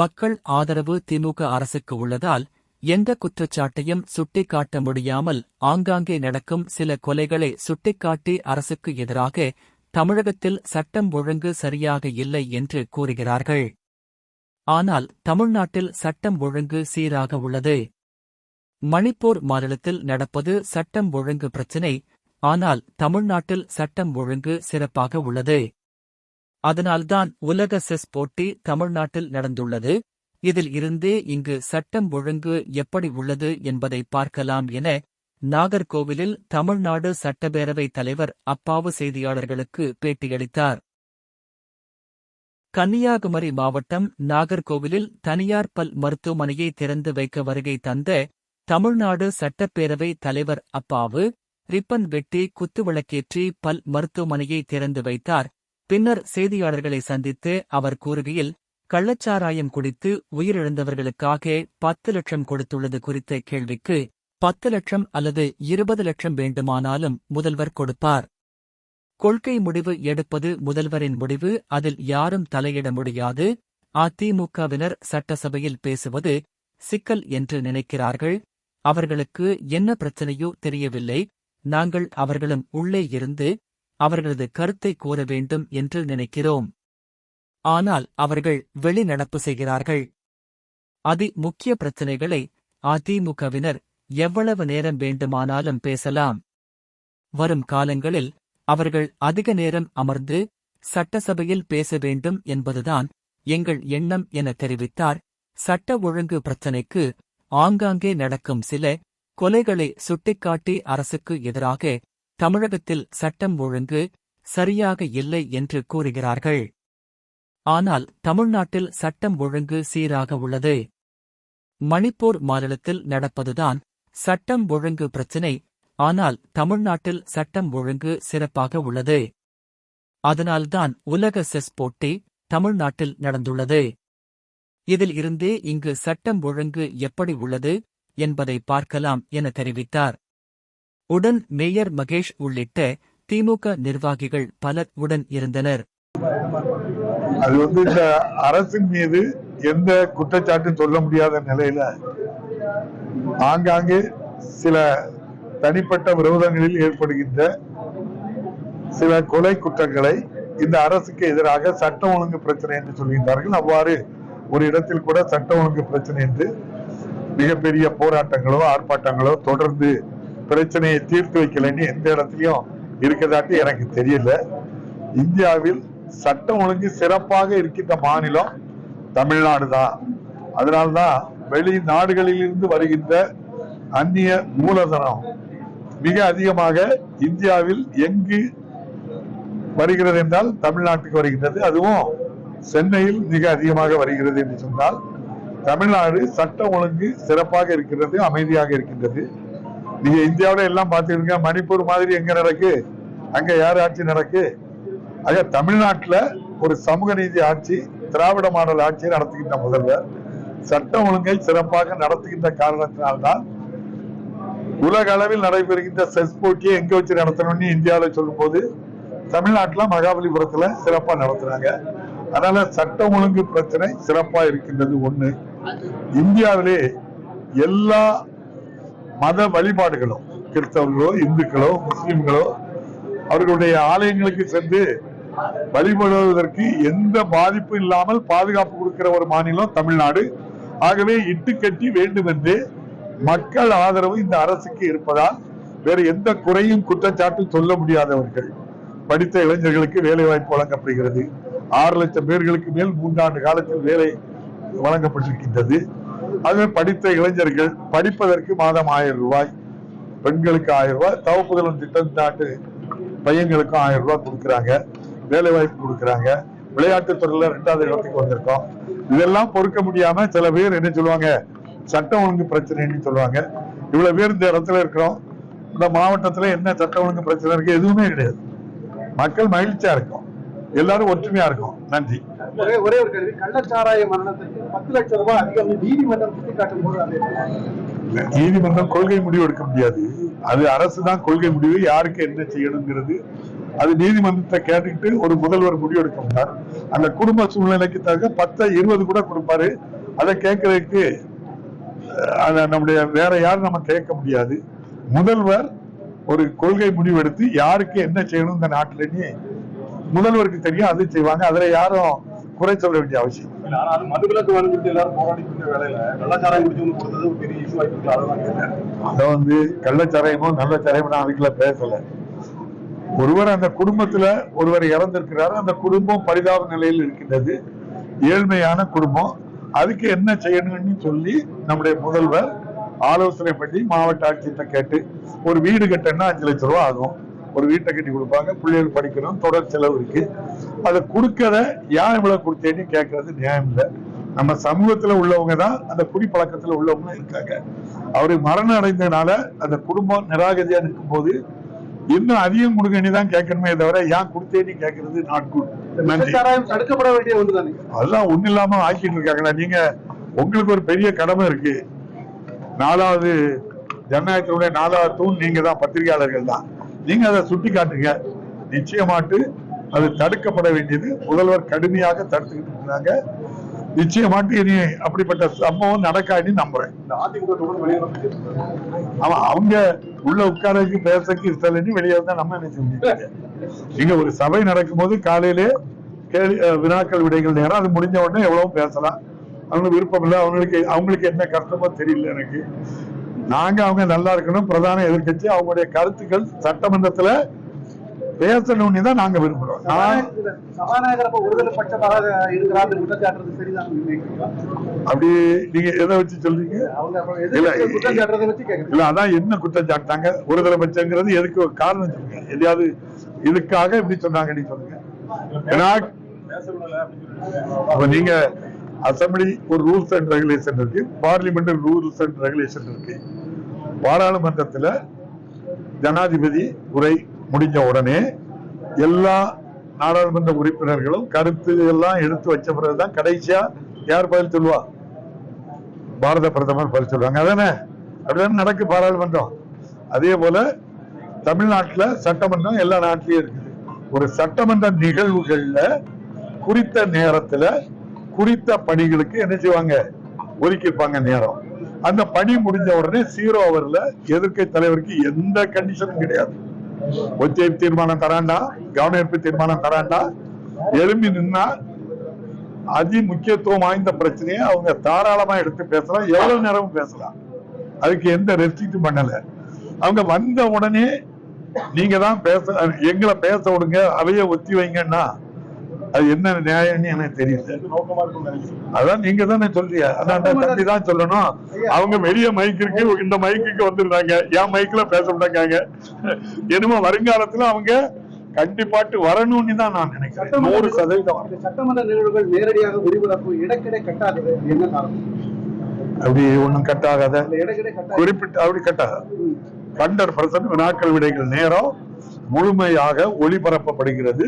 மக்கள் ஆதரவு திமுக அரசுக்கு உள்ளதால் எந்த குற்றச்சாட்டையும் சுட்டிக்காட்ட முடியாமல் ஆங்காங்கே நடக்கும் சில கொலைகளை சுட்டிக்காட்டி அரசுக்கு எதிராக தமிழகத்தில் சட்டம் ஒழுங்கு சரியாக இல்லை என்று கூறுகிறார்கள். ஆனால் தமிழ்நாட்டில் சட்டம் ஒழுங்கு சீராக உள்ளது. மணிப்பூர் மாநிலத்தில் நடப்பது சட்டம் ஒழுங்கு பிரச்சினை ஆனால் தமிழ்நாட்டில் சட்டம் ஒழுங்கு சிறப்பாக உள்ளது. அதனால்தான் உலக செஸ் போட்டி தமிழ்நாட்டில் நடந்துள்ளது. இதில் இருந்தே இங்கு சட்டம் ஒழுங்கு எப்படி உள்ளது என்பதை பார்க்கலாம் என நாகர்கோவிலில் தமிழ்நாடு சட்டப்பேரவை தலைவர் அப்பாவு செய்தியாளர்களுக்கு பேட்டியளித்தார். கன்னியாகுமரி மாவட்டம் நாகர்கோவிலில் தனியார் பல் மருத்துவமனையை திறந்து வைக்க வருகை தந்த தமிழ்நாடு சட்டப்பேரவை தலைவர் அப்பாவு ரிப்பன் வெட்டி குத்துவிளக்கேற்றி பல் மருத்துவமனையை திறந்து வைத்தார். பின்னர் செய்தியாளர்களை சந்தித்து அவர் கூறுகையில் கள்ளச்சாராயம் குடித்து உயிரிழந்தவர்களுக்காக பத்து லட்சம் கொடுத்துள்ளது குறித்த கேள்விக்கு பத்து லட்சம் அல்லது இருபது லட்சம் வேண்டுமானாலும் முதல்வர் கொடுப்பார். கொள்கை முடிவு எடுப்பது முதல்வரின் முடிவு அதில் யாரும் தலையிட முடியாது. அதிமுகவினர் சட்டசபையில் பேசுவது சிக்கல் என்று நினைக்கிறார்கள். அவர்களுக்கு என்ன பிரச்சனையோ தெரியவில்லை. நாங்கள் அவர்களும் உள்ளே இருந்து அவர்களது கருத்தை கூற வேண்டும் என்று நினைக்கிறோம். ஆனால் அவர்கள் வெளிநடப்பு செய்கிறார்கள். அதி முக்கிய பிரச்சினைகளை அதிமுகவினர் எவ்வளவு நேரம் வேண்டுமானாலும் பேசலாம். வரும் காலங்களில் அவர்கள் அதிக நேரம் அமர்ந்து சட்டசபையில் பேச வேண்டும் என்பதுதான் எங்கள் எண்ணம் என தெரிவித்தார். சட்ட ஒழுங்கு பிரச்சினைக்கு ஆங்காங்கே நடக்கும் சில கொலைகளை சுட்டிக்காட்டி அரசுக்கு எதிராக தமிழகத்தில் சட்டம் ஒழுங்கு சரியாக இல்லை என்று கூறுகிறார்கள். ஆனால் தமிழ்நாட்டில் சட்டம் ஒழுங்கு சீராக உள்ளது. மணிப்பூர் மாநிலத்தில் நடப்பதுதான் சட்டம் ஒழுங்கு பிரச்சினை. ஆனால் தமிழ்நாட்டில் சட்டம் ஒழுங்கு சிறப்பாக உள்ளது. அதனால்தான் உலக செஸ் போட்டி தமிழ்நாட்டில் நடந்துள்ளது. இதில் இருந்தே இங்கு சட்டம் ஒழுங்கு எப்படி உள்ளது என்பதை பார்க்கலாம் என தெரிவித்தார். உடன் மேயர் மகேஷ் உள்ளிட்ட திமுக நிர்வாகிகள் பலர் உடன் இருந்தனர். அது வந்து இந்த அரசின் மீது எந்த குற்றச்சாட்டும் சொல்ல முடியாத நிலையில ஆங்காங்கே சில தனிப்பட்ட விரோதங்களில் ஏற்படுகின்ற சில கொலை குற்றங்களை இந்த அரசுக்கு எதிராக சட்ட ஒழுங்கு பிரச்சனை என்று சொல்கின்றார்கள். அவ்வாறு ஒரு இடத்தில் கூட சட்ட ஒழுங்கு பிரச்சனை என்று மிகப்பெரிய போராட்டங்களோ ஆர்ப்பாட்டங்களோ தொடர்ந்து பிரச்சனையை தீர்த்து வைக்கலன்னு எந்த இடத்துலயும் இருக்கதாட்டி எனக்கு தெரியல. இந்தியாவில் சட்டம் ஒழுங்கு சிறப்பாக இருக்கின்ற மாநிலம் தமிழ்நாடு தான். அதனால்தான் வெளி நாடுகளிலிருந்து வருகின்ற அந்நிய மூலதனம் மிக அதிகமாக இந்தியாவில் எங்கு வருகிறது என்றால் தமிழ்நாட்டுக்கு வருகின்றது. அதுவும் சென்னையில் மிக அதிகமாக வருகிறது என்று சொன்னால் தமிழ்நாடு சட்டம் ஒழுங்கு சிறப்பாக இருக்கிறது அமைதியாக இருக்கின்றது. நீங்க இந்தியாவில எல்லாம் பாத்துருங்க மணிப்பூர் மாதிரி எங்க நடக்கு? அங்க யார் ஆட்சி நடக்கு? ஆக தமிழ்நாட்டுல ஒரு சமூக நீதி ஆட்சி திராவிட மாடல் ஆட்சியை நடத்துகின்ற முதல்வர். சட்டம் ஒழுங்கை சிறப்பாக நடத்துகின்ற காரணத்தினால்தான் உலக அளவில் நடைபெறுகின்ற செஸ் போட்டியை எங்க வச்சு நடத்தணும்னு இந்தியாவில் சொல்லும் போது தமிழ்நாட்டுல மகாபலிபுரத்துல சிறப்பா நடத்துறாங்க. அதனால சட்டம் ஒழுங்கு பிரச்சனை சிறப்பா இருக்கின்றது ஒண்ணு. இந்தியாவிலே எல்லா மத வழிபாடுகளும் கிறிஸ்தவர்களோ இந்துக்களோ முஸ்லிம்களோ அவர்களுடைய ஆலயங்களுக்கு சென்று வழிபடுவதற்கு எந்த பாதிப்பும் இல்லாமல் பாதுகாப்பு கொடுக்கிற ஒரு மாநிலம் தமிழ்நாடு. ஆகவே இட்டுக்கட்டி வேண்டும் என்று மக்கள் ஆதரவு இந்த அரசுக்கு இருப்பதால் வேறு எந்த குறையும் குற்றச்சாட்டும் சொல்ல முடியாதவர்கள். படித்த இளைஞர்களுக்கு வேலை வாய்ப்பு வழங்கப்படுகிறது. ஆறு லட்சம் பேர்களுக்கு மேல் மூன்றாண்டு காலத்தில் வேலை வழங்கப்பட்டிருக்கின்றது. அதுவே படித்த இளைஞர்கள் படிப்பதற்கு மாதம் ஆயிரம் ரூபாய் பெண்களுக்கு ஆயிரம் ரூபாய் தவப்புதலும் திட்டம் நாட்டு பையங்களுக்கும் ஆயிரம் ரூபாய் கொடுக்குறாங்க வேலை வாய்ப்பு கொடுக்குறாங்க. விளையாட்டுத் துறையில ரெண்டாவது இடத்துக்கு வந்திருக்கோம். இதெல்லாம் பொறுக்க முடியாம சில பேர் என்ன சொல்லுவாங்க சட்டம் ஒழுங்கு பிரச்சனைன்னு சொல்லுவாங்க. இவ்வளவு பேர் இந்த இடத்துல இருக்கிறோம். இந்த மாவட்டத்துல என்ன சட்டம் ஒழுங்கு பிரச்சனை இருக்கு எதுவுமே கிடையாது. மக்கள் மகிழ்ச்சியா இருக்கும். எல்லாரும் ஒற்றுமையா இருக்கும். நன்றி. ஒரே ஒரே ஒரு கேள்வி. கள்ளச்சாராய மரணத்துக்கு பத்து லட்சம் ரூபாய் அதிகம் நீதிமன்றம் சுட்டிக்காட்டும் போது அது நீதிமன்றம் கொள்கை முடிவு எடுக்க முடியாது. அது அரசு தான் கொள்கை முடிவு யாருக்கு என்ன செய்யணுங்கிறது. அது நீதிமன்றத்தை கேட்டுக்கிட்டு ஒரு முதல்வர் முடிவெடுக்க மாட்டார் அந்த குடும்ப சூழ்நிலைக்கு தக்க பத்து இருபது கூட கொடுப்பாரு. அதை கேட்கறதுக்கு நம்முடைய வேற யாரும் நம்ம கேட்க முடியாது. முதல்வர் ஒரு கொள்கை முடிவெடுத்து யாருக்கு என்ன செய்யணும் இந்த நாட்டிலேயே முதல்வருக்கு தெரியும் அது செய்வாங்க. அதுல யாரும் குறை சொல்ல வேண்டிய அவசியம் அது வந்து கொடுத்தது ஒரு பெரிய இஷ்யூ ஆயிட்டு இருக்கு. அதான் கேட்டேன். அதை வந்து கள்ளச்சாராயமோ நல்ல சாராயமோ நான் அதுக்குள்ள பேசல. ஒருவர் அந்த குடும்பத்துல ஒருவர் இறந்திருக்கிறார். அந்த குடும்பம் பரிதாப நிலையில் இருக்கின்றது. ஏழ்மையான குடும்பம். அதுக்கு என்ன செய்யணும்னு சொல்லி நம்முடைய முதல்வர் ஆலோசனை பண்ணி மாவட்ட ஆட்சியர்கிட்ட கேட்டு ஒரு வீடு கட்டணும்னா அஞ்சு லட்சம் ரூபா ஆகும். ஒரு வீட்டை கட்டி கொடுப்பாங்க பிள்ளைகள் படிக்கணும் தொடர் செலவு இருக்கு. அதை கொடுக்கறத ஏன் இவ்வளவு கொடுத்தேன்னு கேட்கறது நியாயம் இல்லை. நம்ம சமூகத்துல உள்ளவங்க தான் அந்த குடிப்பழக்கத்துல உள்ளவங்க இருக்காங்க. அவரு மரணம் அடைந்ததுனால அந்த குடும்பம் நிராகதியா நிற்கும் போது இன்னும் அதிகம் கொடுங்கன்னு தான் கேட்கணுமே தவிர ஏன் கொடுத்தேன்னு கேட்கறது நாட் குட் தடுக்கப்பட வேண்டிய ஒன்று அதெல்லாம் ஒண்ணு இல்லாம ஆக்கிட்டு இருக்காங்களா நீங்க உங்களுக்கு ஒரு பெரிய கடமை இருக்கு. நாலாவது ஜனநாயகத்தினுடைய நாலாவது தூண் நீங்க தான் பத்திரிகையாளர்கள் தான். நீங்க அதை சுட்டி காட்டுங்க. நிச்சயமாட்டு அது தடுக்கப்பட வேண்டியது. முதல்வர் கடுமையாக தடுத்துக்கிட்டு இருக்கிறாங்க. நிச்சயமாட்டு இனி அப்படிப்பட்ட சம்பவம் நடக்காதுன்னு நம்புறேன். ஆமா அவங்க உள்ள உட்காரக்கு பேசக்கு இஷ்டம் வெளியே வந்தா நம்ம முடியாது இங்க ஒரு சபை நடக்கும்போது காலையிலே கேள்வி வினாக்கள் விடைகள் நேரம். அது முடிஞ்ச உடனே எவ்வளவு பேசலாம். அவங்களுக்கு விருப்பம் இல்லை அவங்களுக்கு அவங்களுக்கு என்ன கஷ்டமோ தெரியல எனக்கு. நாங்க அவங்க நல்லா இருக்கணும். பிரதான எதிர்க்கட்சி அவங்களுடைய கருத்துக்கள் சட்டமன்றத்துல பேசணும்னு தான் நாங்க விரும்புறோம். அப்படி நீங்க எதை வச்சு சொல்றீங்க? இல்ல, அதான் என்ன குற்றம் சாட்டாங்க ஒருதலை பட்சங்கிறது எதுக்கு ஒரு காரணம் சொல்லுங்க எதையாவது இதுக்காக இப்படி சொன்னாங்கன்னு சொல்லுங்க. ஏன்னா அப்ப நீங்க அசம்பிளி ஒரு ரூல்ஸ் அண்ட் ரெகுலேஷன் இருக்கு. பார்லிமெண்ட் ரூல்ஸ் அண்ட் ரெகுலேஷன் இருக்கு. பாராளுமன்றத்துல ஜனாதிபதி உரை முடிஞ்ச உடனே எல்லா நாடாளுமன்ற உறுப்பினர்களும் கருத்து எல்லாம் எடுத்து வச்ச பிறகுதான் கடைசியா யார் பதில் சொல்லுவா? பாரத பிரதமர் பதில் சொல்லுவாங்க அதானே? அப்படிதானே நடக்கு பாராளுமன்றம். அதே போல தமிழ்நாட்டுல சட்டமன்றம் எல்லா நாட்டிலயும் இருக்குது. ஒரு சட்டமன்ற நிகழ்வுகள்ல குறித்த நேரத்துல குறித்த பணிகளுக்கு என்ன செய்வாங்க? ஒதுக்கியிருப்பாங்க நேரம். அந்த பணி முடிஞ்ச உடனே சீரோ அவர்ல எதிர்க்கை தலைவருக்கு எந்த கண்டிஷனும் கிடையாது. ஒற்றை தீர்மானம் தராண்டா? கவனஈர்ப்பு தீர்மானம் தராண்டா? எழும்பி நின்னா அதி முக்கியத்துவம் வாய்ந்த பிரச்சனையை அவங்க தாராளமா எடுத்து பேசலாம். எவ்வளவு நேரமும் பேசலாம். அதுக்கு எந்த ரெஸ்ட்ரிக்டும் பண்ணல. அவங்க வந்த உடனே நீங்க தான் பேச எங்களை பேச விடுங்க அவைய ஒத்தி வைங்கன்னா அது என்ன நியாயம்னு எனக்கு தெரியல அதான் நீங்க தானே சொல்றீங்க. அதான் தம்பி தான் சொல்லணும். அவங்க வெளிய மைக் இருக்கு இந்த மைக்குக்கு வந்துருந்தாங்க என் மைக்ல பேச மாட்டாங்க. என்னமோ வருங்காலத்துல அவங்க கண்டிப்பாட்டு வரணும்னு தான் நான் நினைக்கிறேன். நூறு சதவீதம் சட்டமன்ற நிகழ்வுகள் நேரடியாக ஒளிபரப்பு இடக்கிடை கட்டாதது. என்ன காரணம்? அப்படி ஒண்ணும் கட் ஆகாத குறிப்பிட்ட அப்படி கட் ஆகாது ஹண்ட்ரட் பர்சன்ட் வினாக்கள் விடைகள் நேரம் முழுமையாக ஒளிபரப்பப்படுகிறது.